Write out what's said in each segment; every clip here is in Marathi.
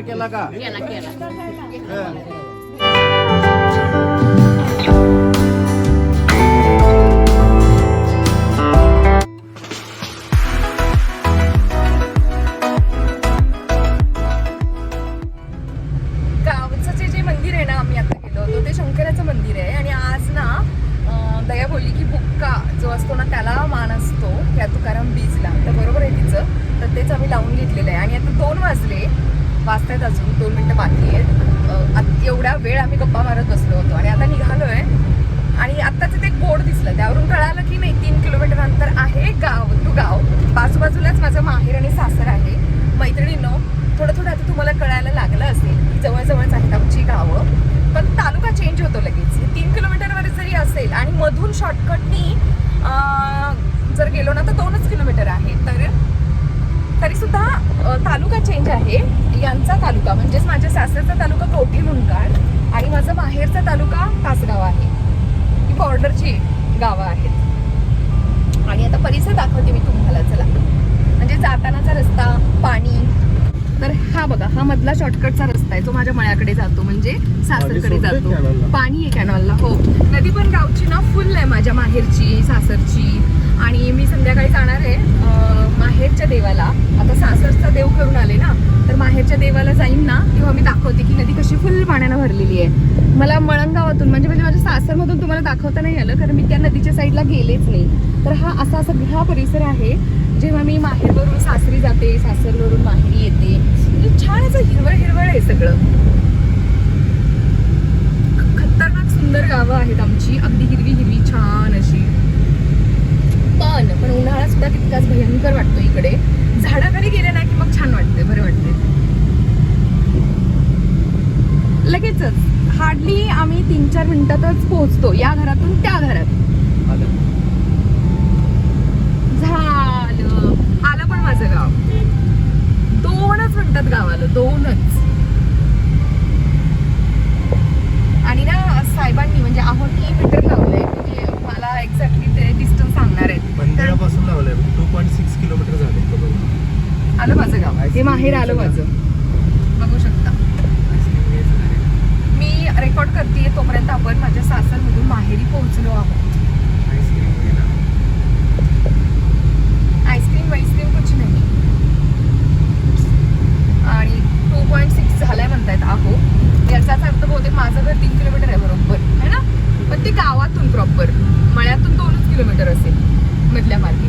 विचार केला का? केला केला. हं. गावचं जे जे मंदिर आहे ना आम्ही आता गेलो होतो ते शंकराचं मंदिर आहे. आणि आज ना अं, दया बोलली की बुक्का जो असतो ना त्याला मान असतो त्या तुकाराम बीजला. तर बरोबर आहे तिचं. तर तेच आम्ही लावून घेतलेलं आहे. आणि आता दोन वाजले. वाजतायत अजून दोन मिनटं बाकी आहेत. एवढा वेळ आम्ही गप्पा मारत बसलो होतो आणि आता निघालोय. आणि आत्ताच ते बोर्ड दिसलं. त्यावरून कळालं की नाही तीन किलोमीटर अंतर आहे गाव तू गाव. बाजूबाजूलाच माझं माहेर आणि सासर आहे. मैत्रिणीनं थोडं थोडं आता तुम्हाला कळायला लागलं असेल की जवळजवळच आहेत आमची गावं. पण तालुका चेंज होतो लगेच. हे तीन किलोमीटरवर जरी असेल आणि मधून शॉर्टकटनी जर गेलो ना तर दोनच किलोमीटर आहे. तर तरीसुद्धा तालुका चेंज आहे. यांचा तालुका म्हणजेच माझ्या सासरचा तालुका कवठी मुंडकाड आणि माझा माहेरचा तालुका तासगाव आहे. ही बॉर्डरची गावं आहेत. आणि आता परिसर दाखवते मी तुम्हाला चला. म्हणजे जातानाचा रस्ता पाणी तर हा बघा हा मधला शॉर्टकटचा रस्ता आहे. जो माझ्या मळ्याकडे जातो. म्हणजे सासरकडे जातो. पाणी आहे कॅनॉलला हो. नदी पण गावची ना फुल आहे माझ्या माहेरची सासरची. आणि मी संध्याकाळी जाणार आहे माहेरच्या देवाला. आता सासरचा देव करून आले ना तर माहेरच्या देवाला जाईन ना तेव्हा मी दाखवते की नदी कशी फुल पाण्यानं भरलेली आहे. मला मळंगावातून म्हणजे म्हणजे माझ्या सासरमधून तुम्हाला दाखवता नाही आलं कारण मी त्या नदीच्या साईडला गेलेच नाही. तर हा असा सगळा परिसर आहे. जेव्हा मी माहेरवरून सासरी जाते सासरवरून माहेरी येते म्हणजे छान असं हिरवळ हिरवळ आहे सगळं. खतरनाक सुंदर गावं आहेत आमची. अगदी हिरवी हिरवी छान अशी. पण पण उन्हाळा सुद्धा तितकाच भयंकर वाटतो इकडे. झाडाखाली गेले ना की मग छान वाटते बरं वाटते लगेचच. हार्डली आम्ही तीन चार मिनिटातच पोहोचतो या घरातून त्या घरात. आलं पण माझं गाव. दोनच मिनिटात गाव आलं दोनच. आणि ना साहेबांनी म्हणजे आहोंनी मीटर लावलंय म्हणजे मला एक्झॅक्टली ते डिस्टन्स सांगणार आहेत. तर मंदिरापासून लावलंय. टू पॉईंट सिक्स किलोमीटर झाले. आलं माझं गाव. हे माहेर आलं माझं. बघू शकता. मी रेकॉर्ड करते तोपर्यंत आपण माझ्या सासरमधून माहेरी पोहोचलो आहोत आईस्क्रीम वाईस्क्रीम कुछ नाही आणि टू पॉईंट सिक्स झालाय म्हणतायत आहो याचाच अर्थ बहुतेक माझं घर तीन किलोमीटर आहे बरोबर. है ना? पण ते गावातून प्रॉपर मळ्यातून दोनच किलोमीटर असेल मधल्या मार्गे.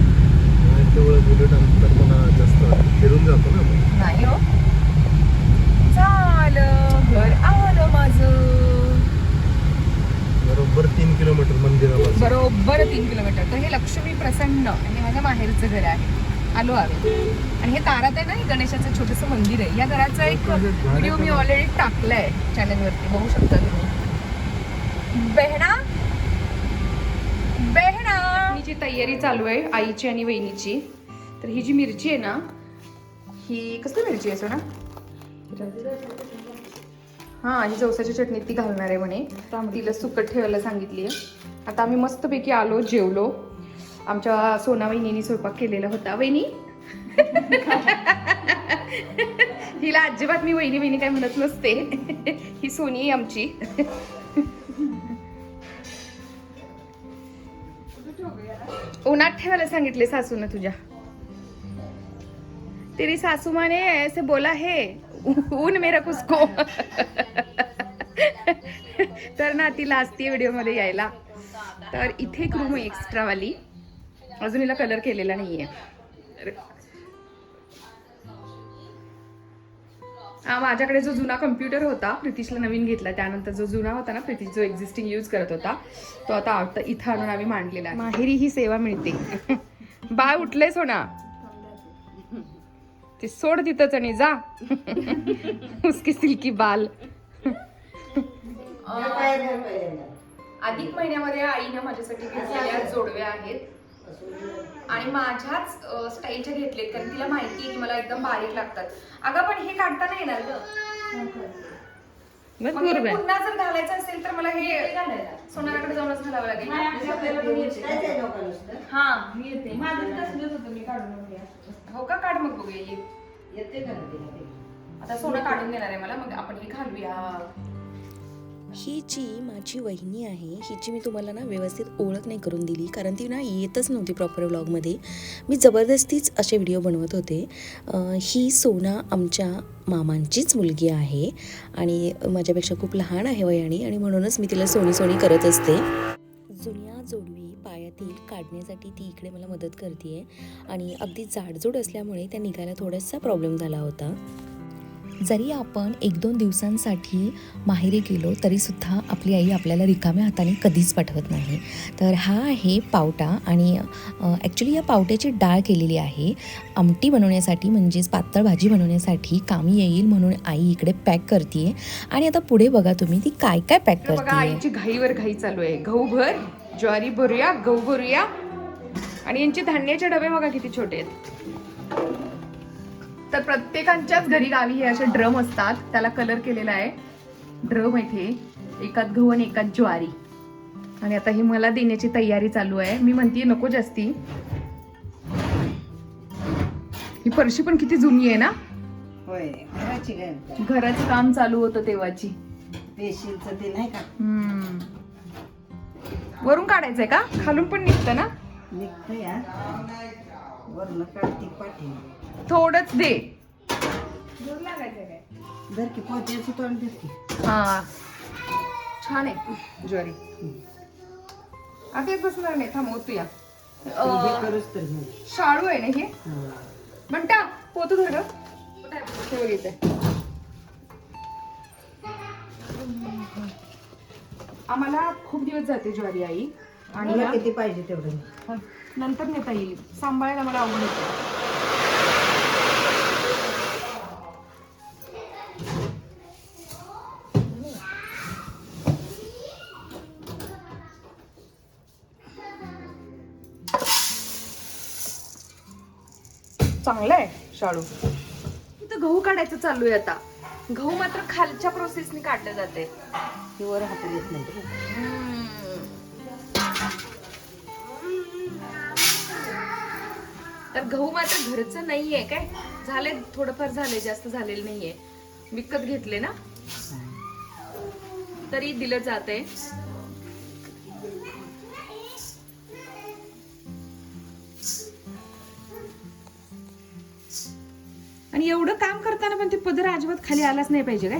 नाही हो. झालं. घर आलं माझं. बरोबर तीन किलोमीटर मंदिरापासून. बरोबर तीन किलोमीटर. तर हे लक्ष्मी प्रसन्न. हे माझ्या माहेरचं घर आहे. आलो आम्ही आणि हे तारात आहे ना हे गणेशाचं छोटंसं मंदिर आहे. या घराचा एक व्हिडिओ मी ऑलरेडी टाकलाय चॅनलवरती बघू शकता तुम्ही. बेहणा? बेहणा! ही जी तयारी चालू आहे आईची आणि वहिनीची तर ही जी मिरची आहे ना ही कसली मिरची आहे सोना? हा ही जवसाची चटणी ती घालणार आहे म्हणे. तिला सुकट ठेवायला सांगितली आहे. आता आम्ही मस्तपैकी आलो जेवलो. आमच्या सोना वहिनीने स्वयंपाक केलेला होता. वहिनी? हिला अजिबात मी वहिनी वहिनी काय म्हणत नसते. ही सोनी आहे आमची. उन्हात ठेवायला सांगितले सासून तुझ्या. तेरी सासू माने ऐसे बोला है ऊन मेरा कुसको. तर ना ती लाजती व्हिडिओमध्ये यायला. तर इथे एक रूम आहे एक्स्ट्रा वाली. अजून हिला कलर केलेला नाहीये. हा, माझ्याकडे जो जुना कम्प्युटर होता प्रितीशला नवीन घेतला. त्यानंतर जो जुना होता ना प्रितीश जो एक्झिस्टिंग यूज करत होता तो आता आता इथं आणून आम्ही मांडलेला आहे. माहेरी ही सेवा मिळते. बाळ उठले सोना. ते सोड तिथंच आणि जा. उसकी सिल्की बाल. अधिक महिन्यामध्ये आईनं माझ्यासाठी घेतलेल्या जोडव्या आहेत. आणि माझ्याच स्टाईलच्या घेतलेत कारण तिला माहिती आहे की मला एकदम बारीक लागतात. अगं पण हे काढता नाही येणार ग. मग पुन्हा जर घालायचं असेल तर मला हे सोनाराकडे जाऊनच घालावं लागेल. हा हो का? काढ मग बघूया ये. आता सोनं काढून देणार आहे मला. मग आपण हे घालूया. ही जी माझी वहिनी आहे हिची मी तुम्हाला ना व्यवस्थित ओळख नाही करून दिली कारण ती ना येतच नव्हती प्रॉपर व्लॉगमध्ये मी जबरदस्तीच असे व्हिडिओ बनवत होते. ही सोना आमच्या मामांचीच मुलगी आहे आणि माझ्यापेक्षा खूप लहान आहे वयाने आणि म्हणूनच मी तिला सोनी सोनी करत असते. जुन्या जोडवी पायातील काढण्यासाठी ती इकडे मला मदत करते आणि अगदी जाडजूड असल्यामुळे त्या निघायला थोडासा प्रॉब्लेम झाला होता. जरी आपण एक दोन दिवसांसाठी माहेरी गेलो तरीसुद्धा आपली आई आपल्याला रिकाम्या हाताने कधीच पाठवत नाही. तर हा आहे पावटा आणि ॲक्च्युली या पावट्याची डाळ केलेली आहे. आमटी बनवण्यासाठी म्हणजेच पातळ भाजी बनवण्यासाठी कामी येईल म्हणून आई इकडे पॅक करते आणि आता पुढे बघा तुम्ही ती काय काय पॅक करते आईची घाईवर घाई चालू आहे. गहू भर ज्वारी भरूया गहू भरूया. आणि यांचे धान्याचे डबे बघा किती छोटे आहेत. तर प्रत्येकाच्याच घरी गावी हे असे ड्रम असतात. त्याला कलर केलेला आहे. ड्रम इथे एकात गहू आणि एकात ज्वारी. आणि आता ही मला देण्याची तयारी चालू आहे. मी म्हणते नको जास्ती. ही फरशी पण किती जुनी आहे ना? घराची काम चालू होतं तेव्हाची. पेशीचं ते नाही का. वरून काढायचंय का? खालून पण निघतं ना? निघतं या काढती पाठी थोडंच दे. धर की धर हा. छान आहे. ज्वारी. आता बसणार नाही थांब होतो या अं, करूच तर शाळू आहे ना हे? हा. म्हणता पोतू धर. ग इथे. आम्हाला खूप दिवस जाते ज्वारी आई. आणि तुला ना- किती पाहिजे तेवढं नंतर नेता येईल. सांभाळायला मला आवड चांगलं आहे शाळू. इथं गहू काढायचं चालू आहे आता. गहू मात्र खालच्या प्रोसेसने काढले जाते हे वर हात येत नाही तर गहू मात्र घरचं नाहीये काय? झाले थोडंफार झाले जास्त झालेलं नाहीये. विकत घेतले ना? तरी दिलं जाते आणि एवढं काम करताना पण ते पदर अजिबात खाली आलाच नाही पाहिजे काय?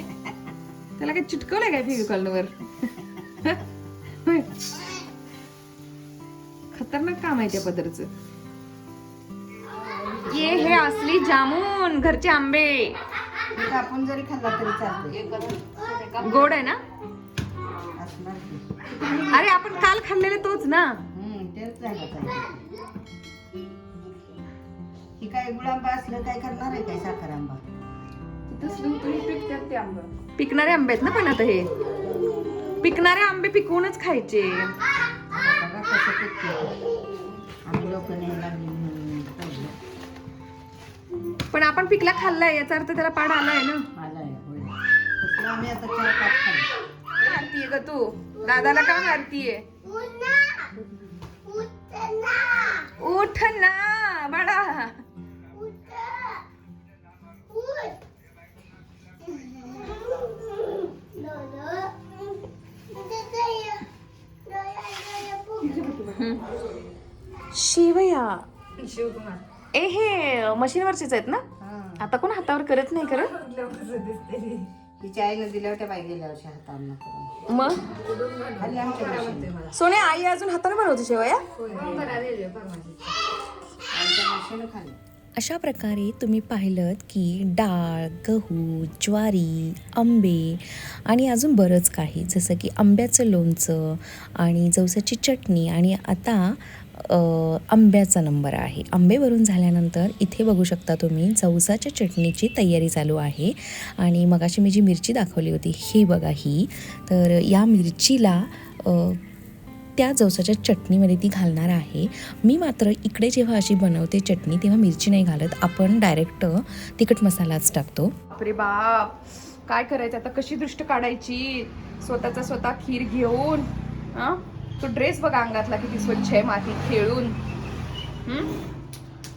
त्याला काय चिटकवलंय काय फेविकॉलवर खतरनाक काम आहे त्या पदरचं. ये हे असली जामून घरचे आंबे. कापून जरी खाल्ला तरी चालतं गोड आहे ना? अरे आपण काल खाल्लेले तोच ना. तेच काय गुळांबा असलं काय करणार आहे काय साखर आंबा. पिकणारे आंबे आहेत ना पण आता हे. पिकणारे आंबे पिकवूनच खायचे. बघा कसं पिकते. आम्ही लोक नाही लागली म्हणून खाल्लं. पण आपण पिकला खाल्लाय याचा अर्थ त्याला पाड आलाय ना. माझा आहे होय. तसलं आम्ही आता चार पाच खाल्लं. मारतीये ग तू. दादाला का मारतीये? उठ ना बाळा. शिवया. ए हे मशीनवरचेच आहेत ना? आता कोण हातावर करत नाही करत तिच्या आईनं दिल्या होत्या बाई गेल्या वर्षी हातांना करून. मग? खाल्ली आमच्या मशीन सोने आई अजून हाताने बनवते शेवया? आमच्या मशीन खाल्ली अशा प्रकारे तुम्ही पाहिलं की डाळ गहू ज्वारी आंबे आणि अजून बरंच काही जसं की आंब्याचं लोणचं आणि जवसाची चटणी आणि आता आंब्याचा नंबर आहे. आंबे भरून झाल्यानंतर इथे बघू शकता तुम्ही जवसाच्या चटणीची तयारी चालू आहे आणि मगाशी मी जी मिरची दाखवली होती ही बघा ही. तर या मिरचीला त्या जवसाच्या चटणीमध्ये ती घालणार आहे. मी मात्र इकडे जेव्हा अशी बनवते चटणी तेव्हा मिरची नाही घालत. आपण डायरेक्ट तिखट मसालाच टाकतो. बापरे बाप! काय करायचं? आता कशी दृष्ट काढायची? स्वतःचा स्वतः खीर घेऊन हा तो ड्रेस बघा अंगातला किती स्वच्छ आहे मातीत खेळून. हम्म?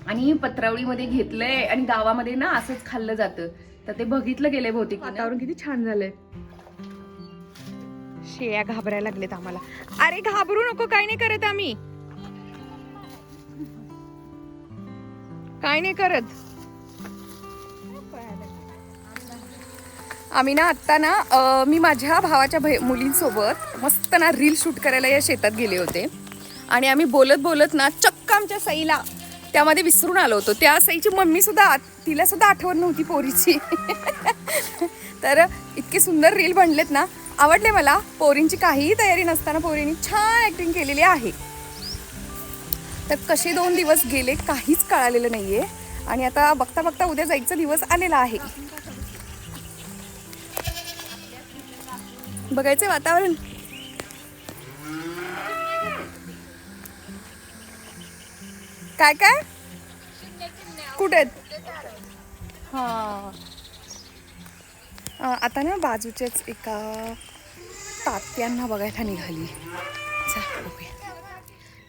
आणि पत्रावळीमध्ये घेतलंय आणि गावामध्ये ना असंच खाल्लं जातं. तर ते बघितलं गेलंय बहुतेक वातावरण किती छान झालंय. शेया घाबरायला लागलेत आम्हाला. अरे घाबरू नको काय नाही करत आम्ही. काय नाही करत. आम्ही ना आत्ता ना मी माझ्या भावाच्या भै मुलींसोबत मस्त ना रील शूट करायला या शेतात गेले होते. आणि आम्ही बोलत बोलत ना चक्क आमच्या सईला त्यामध्ये विसरून आलो होतो. त्या सईची मम्मी सुद्धा तिला सुद्धा आठवण नव्हती पोरीची. तर इतके सुंदर रील बनलेत ना आवडले मला. पोरींची काहीही तयारी नसताना पोरींनी छान ॲक्टिंग केलेली आहे. तर कसे दोन दिवस गेले काहीच कळालेलं नाही आहे आणि आता बघता बघता उद्या जायचा दिवस आलेला आहे. बघायचं वातावरण. काय काय कुठे आहेत? हा. आता ना बाजूच्याच एका तात्यांना बघायला निघाली.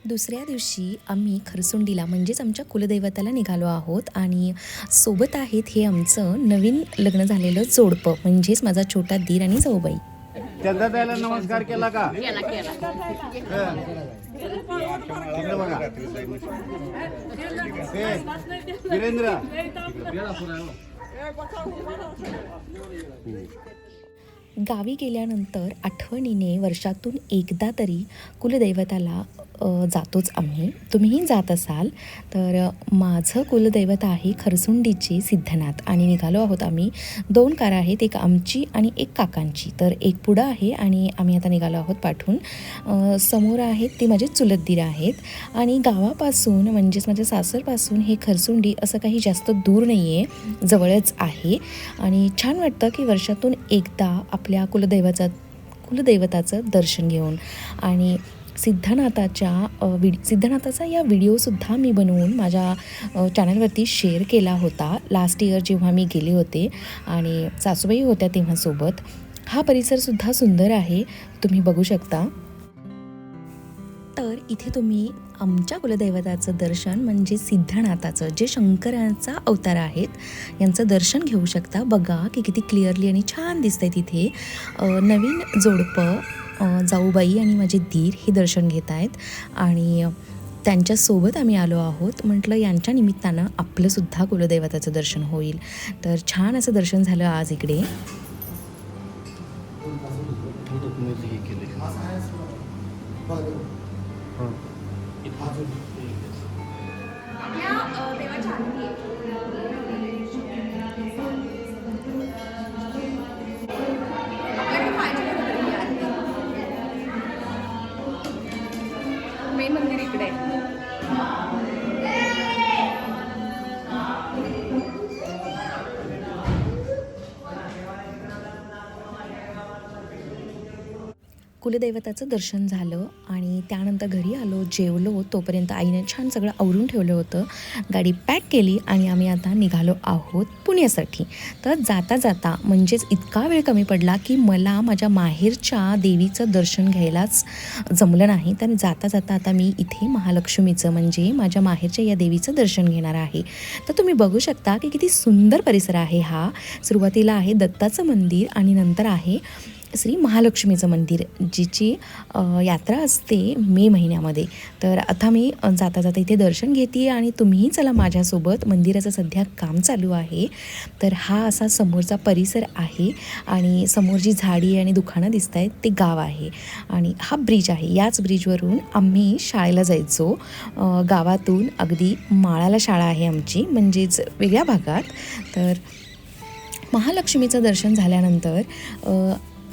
दुसऱ्या दिवशी आम्ही खरसुंडीला म्हणजेच आमच्या कुलदैवताला निघालो आहोत आणि सोबत आहेत हे आमचं नवीन लग्न झालेलं जोडपं म्हणजेच माझा छोटा दीर आणि जाऊबाई. नमस्कार केला का? केला केला बघा ए, वीरेंद्र गावी गेल्यानंतर आठवणीने वर्षातून एकदा तरी कुलदैवताला जातोच आम्ही. तुम्हीही जात असाल तर माझं कुलदैवत आहे खरसुंडीची सिद्धनाथ आणि निघालो आहोत आम्ही. दोन कार आहेत एक आमची आणि एक काकांची. तर एक पुढं आहे आणि आम्ही आता निघालो आहोत पाठवून समोर आहेत ते माझे चुलतदीर आहेत. आणि गावापासून म्हणजेच माझ्या सासरपासून हे खरसुंडी असं काही जास्त दूर नाही आहे जवळच आहे. आणि छान वाटतं की वर्षातून एकदा आप आपल्या कुलदैवाचा कुलदैवताचं दर्शन घेऊन आणि सिद्धनाथाच्या अ, सिद्धनाथाचा या व्हिडिओसुद्धा मी बनवून माझ्या चॅनलवरती शेअर केला होता लास्ट इयर जेव्हा मी गेले होते. आणि सासूबाई होत्या तेव्हा सोबत हा परिसरसुद्धा सुंदर आहे. तुम्ही बघू शकता. तर इथे तुम्ही आमच्या कुलदैवताचं दर्शन म्हणजे सिद्धनाथाचं जे शंकराचा अवतार आहेत यांचं दर्शन घेऊ शकता. बघा की किती क्लिअरली आणि छान दिसतंय तिथे. नवीन जोडपं जाऊबाई आणि माझे धीर हे दर्शन घेत आहेत. आणि त्यांच्यासोबत आम्ही आलो आहोत. म्हटलं यांच्या निमित्तानं आपलंसुद्धा कुलदैवताचं दर्शन होईल. तर छान असं दर्शन झालं आज इकडे. मेन कुलदैवताचं दर्शन झालं आणि त्यानंतर घरी आलो जेवलो. तोपर्यंत आईने छान सगळं आवरून ठेवलं होतं. गाडी पॅक केली आणि आम्ही आता निघालो आहोत पुण्यासाठी. तर जाता जाता म्हणजेच इतका वेळ कमी पडला की मला माझ्या माहेरच्या देवीचं दर्शन घ्यायलाच जमलं नाही. तर जाता जाता आता मी इथे महालक्ष्मीचं म्हणजे माझ्या माहेरच्या या देवीचं दर्शन घेणार आहे. तर तुम्ही बघू शकता की किती सुंदर परिसर आहे हा. सुरुवातीला आहे दत्ताचं मंदिर आणि नंतर आहे श्री महालक्ष्मीचं मंदिर जिची यात्रा असते मे महिन्यामध्ये. तर आता मी जाता जाता इथे दर्शन घेते आणि तुम्हीही चला माझ्यासोबत. मंदिराचं सध्या काम चालू आहे. तर हा असा समोरचा परिसर आहे आणि समोर जी झाडी आणि दुकानं दिसत आहेत ते गाव आहे. आणि हा ब्रिज आहे. याच ब्रिजवरून आम्ही शाळेला जायचो. गावातून अगदी माळाला शाळा आहे आमची म्हणजेच वेगळ्या भागात. तर महालक्ष्मीचं दर्शन झाल्यानंतर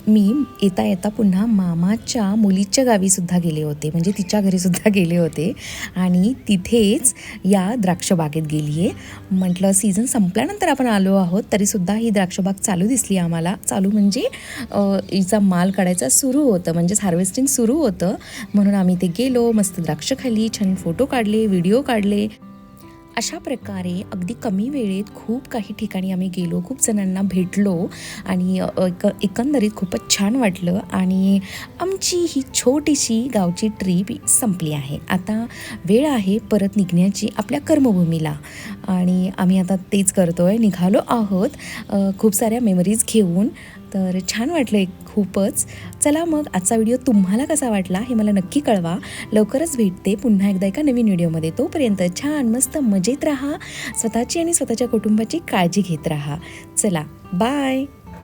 मी येता येता पुन्हा मामाच्या मुलीच्या गावीसुद्धा गेले होते. म्हणजे तिच्या घरीसुद्धा गेले होते. आणि तिथेच या द्राक्षबागेत गेली आहे म्हटलं सीझन संपल्यानंतर आपण आलो आहोत तरीसुद्धा ही द्राक्षबाग चालू दिसली आम्हाला. चालू म्हणजे हिचा माल काढायचा सुरू होतं. म्हणजेच हार्वेस्टिंग सुरू होतं. म्हणून आम्ही ते गेलो मस्त द्राक्ष खाली छान फोटो काढले व्हिडिओ काढले. अशा प्रकारे अगदी कमी वेळेत खूप काही ठिकाणी आम्ही गेलो खूप जणांना भेटलो आणि एक एकंदरीत खूपच छान वाटलं आणि आमची ही छोटीशी गावची ट्रीप संपली आहे. आता वेळ आहे परत निघण्याची आपल्या कर्मभूमीला आणि आम्ही आता तेच करतो आहे निघालो आहोत. खूप साऱ्या मेमरीज घेऊन तर छान वाटलं आहे खूपच. चला मग आजचा व्हिडिओ तुम्हाला कसा वाटला हे मला नक्की कळवा. लवकरच भेटते पुन्हा एकदा एका नवीन व्हिडिओमध्ये. तोपर्यंत छान मस्त मजेत राहा. स्वतःची आणि स्वतःच्या कुटुंबाची काळजी घेत राहा. चला बाय